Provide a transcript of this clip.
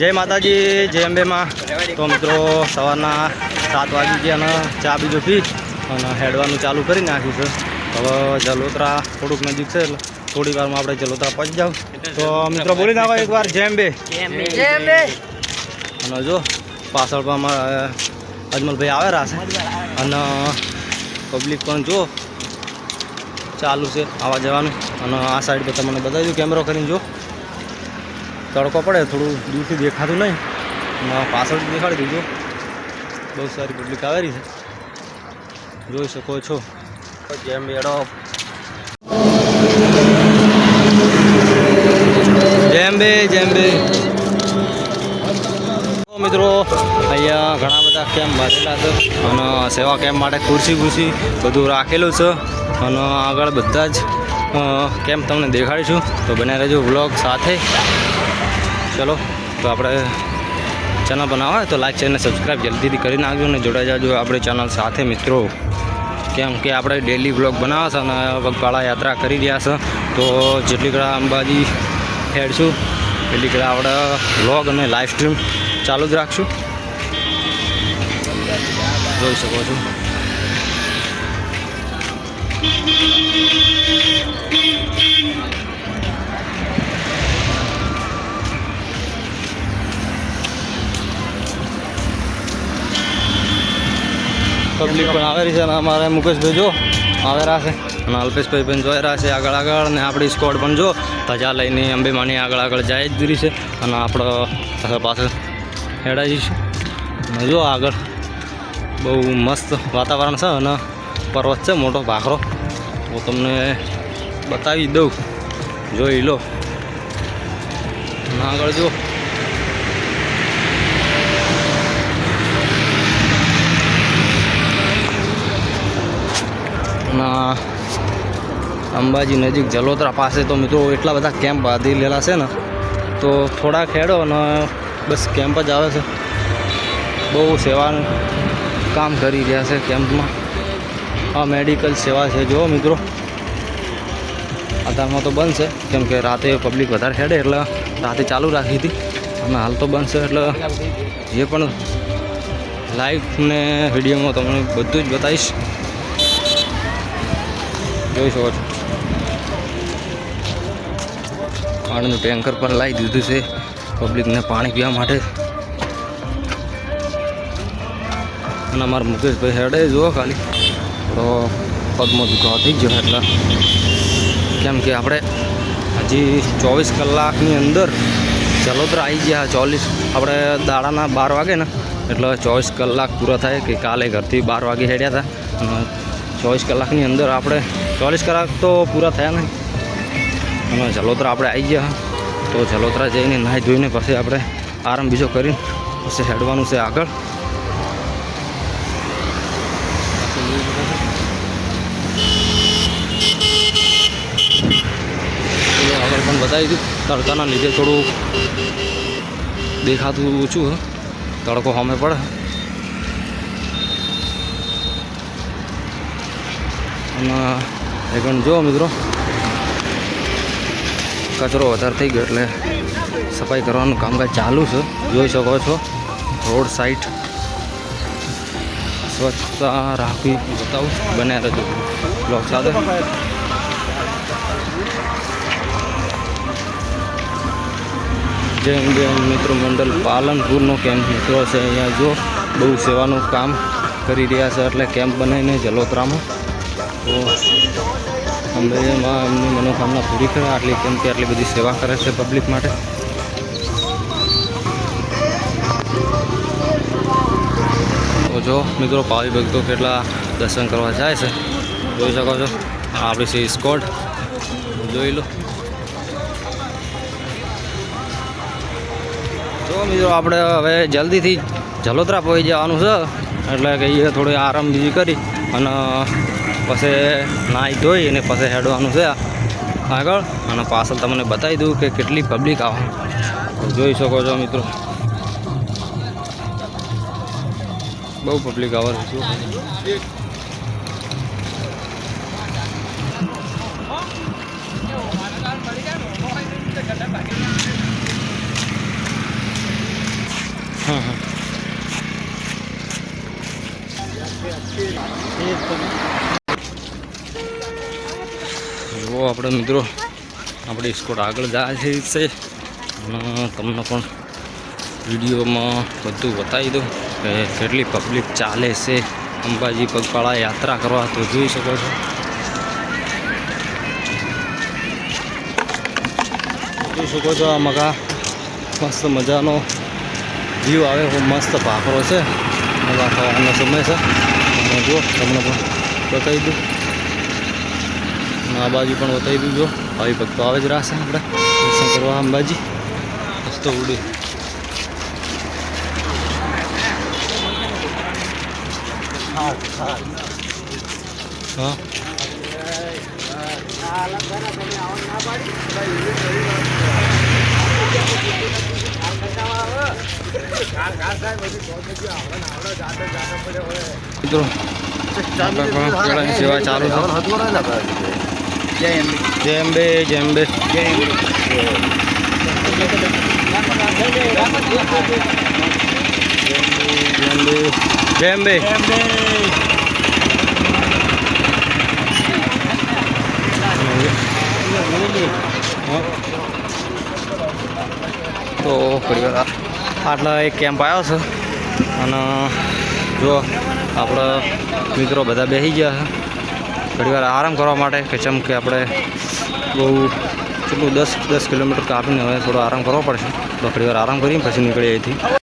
જય માતાજી જય અંબેમાં. તો મિત્રો સવારના સાત વાગી ગયા અને ચા બીજો પી અને હેડવાનું ચાલુ કરી નાખ્યું છે. હવે જલોત્રા થોડુંક નજીક છે એટલે થોડી વારમાં આપણે જલોત્રા પહોંચી જાવ તો મિત્રો બોલી નાખો એકવાર જય અંબે. અને જો પાછળ પણ અમારા અજમલભાઈ આવે રહ્યા છે. અને પબ્લિક પણ જો ચાલુ છે આવવા જવાનું. અને આ સાઈડ પર તમને બતાવી દઉં કેમેરો કરીને જો. તડકો પડે, થોડું દૂરથી દેખાતું નહીં. પાછળથી દેખાડી દીધું. બહુ સારી પબ્લિક આવેલી છે. જોઈ શકો છો. જેમ બેડો જેમ બે જેમ બે. તો મિત્રો, અહીંયા ઘણા બધા કેમ્પ બાંધેલા છે અને સેવા કેમ્પ માટે ખુરશી ખુરશી બધું રાખેલું છે અને આગળ બધા જ કેમ્પ તમને દેખાડીશું. તો બને રહેજો વ્લોગ સાથે. ચલો, તો આપણે ચેનલ બનાવે તો લાઈક ચેનલ સબસ્ક્રાઈબ જલ્દીથી કરી નાખજો અને જોડાઈ જાજો આપણી ચેનલ સાથે, મિત્રો. કેમ કે આપણે ડેલી વ્લોગ બનાવે છે અને પગપાળા યાત્રા કરી રહ્યા છે. તો જેટલી કડા અંબાજી હેડશું, એટલી કડા આપણે વ્લોગ અને લાઈવ સ્ટ્રીમ ચાલુ જ રાખશું. જોઈ શકો છો. પબ્લિક પણ આવેલી છે અને અમારે મુકેશભાઈ જો આવેલા છે. અને અલ્પેશભાઈ પણ જોઈ રહ્યા છે આગળ આગળ અને આપણી સ્કોડ પણ જો ધજા લઈને અંબેમાની આગળ આગળ જાય જ રહી છે અને આપણો પાછળ હેડાઈ અને જો આગળ બહુ મસ્ત વાતાવરણ છે અને પર્વત છે, મોટો ભાખરો. હું તમને બતાવી દઉં. જોઈ લો. આગળ જો અંબાજી નજીક જલોત્રા પાસે તો મિત્રો એટલા બધા કેમ્પ બાંધી લેલા છે ને, તો થોડા ખેડો અને બસ કેમ્પ જ આવે છે. બહુ સેવાનું કામ કરી રહ્યા છે કેમ્પમાં આ મેડિકલ સેવા છે, જુઓ મિત્રો. અત્યારમાં તો બંધ છે, કેમ કે રાતે પબ્લિક વધારે ખેડે એટલે રાતે ચાલુ રાખી હતી. અને હાલ તો બંધ છે એટલે જે પણ લાઈવ ને વિડીયોમાં તમને બધું જ બતાવીશ. જોઈ શકો છો. પાણીનું ટેન્કર પણ લાવી દીધું છે. પબ્લિકને પાણી પીવા માટે. અને અમારા મુકેશભાઈ હેડે જુઓ ખાલી. તો પગમાં દુખાવો થઈ ગયો એટલે. કેમ કે આપણે હજી ચોવીસ કલાકની અંદર ચલોતરા આવી ગયા ચોવીસ આપણે દાડાના બાર વાગે ને. એટલે ચોવીસ કલાક પૂરા થાય કે કાલે ઘરથી બાર વાગે હેડ્યા હતા. ચોવીસ કલાકની અંદર આપણે ચોવીસ કલાક તો પૂરા થયા નહીં. અને જલોતરા આપણે આવી ગયા. તો જલોતરા જઈને નાહી ધોઈને પછી આપણે આરામ બીજો કરીને પછી હેડવાનું છે આગળ. આગળ પણ બતાવી દીધું તડકાના લીધે થોડું દેખાતું ઓછું તડકો સામે પડે. અને એ જુઓ મિત્રો. કચરો વધારે થઈ ગયો એટલે સફાઈ કરવાનું કામકાજ ચાલુ છે. જોઈ શકો છો, રોડ સાઈડ સ્વચ્છતા રાખવી બતાવું. બન્યા રહેજો. બ્લોક સાથે. જેમ જેમ મિત્રો મંડળ પાલનપુરનો કેમ્પ મિત્રો છે. અહીંયા જો બહુ સેવાનું કામ કરી રહ્યા છે. એટલે કેમ્પ બનાવીને જલોત્રામાં. તો અંબેમાં એમની મનોકામના પૂરી કરે, આટલી કેમ આટલી બધી સેવા કરે છે પબ્લિક માટે. તો જો મિત્રો, પાવી ભક્તો કેટલા દર્શન કરવા જાય છે. જોઈ શકો છો આપણી છે સ્કોટ. જોઈ લો. જો મિત્રો, આપણે હવે જલ્દીથી જલોત્રા પહોંચી જવાનું છે. એટલે કહીએ થોડી આરામ બીજી કરી અને પછી નાહી ધોઈ અને પછી હેડવાનું છે આગળ. અને પાછળ તમને બતાવી દઉં કે કેટલી પબ્લિક આવે. જોઈ શકો છો મિત્રો. બહુ પબ્લિક આવે છે. હમ હમ. જુઓ આપણે મિત્રો, આપણી સ્કોટ આગળ જાય છે. રીતે તમને પણ વિડીયોમાં બધું બતાવી દઉં કે કેટલી પબ્લિક ચાલે છે. અંબાજી પગપાળા યાત્રા કરવા, તો જોઈ શકો છો. જોઈ શકો છો આ મગા. મસ્ત મજાનો વ્યૂ આવે. એવો મસ્ત ભાખરો છે. મગા ખાવાનો સમય છે. અને જુઓ, તમને પણ બતાવી દઉં. આ બાજુ પણ બતાવી દીધો આવી ભક્તો આવે જ રહેશે આપણે. દર્શન કરવા અંબાજી. રસ્તો ઉડી. હા. મિત્રો આપણે પણ જય અંબે. જય અંબે જય અંબે. જય અંબે. તો પરિવાર આટલા એક કેમ્પ આવ્યો છે. અને જો આપણા મિત્રો બધા બેસી ગયા છે. ઘણીવાર આરામ કરવા માટે કે જેમ કે આપણે બહુ કેટલું દસ દસ કિલોમીટર કાપીને હવે થોડો આરામ કરવો પડશે. તો ઘણીવાર આરામ કરીને પછી નીકળીએ અહીંથી.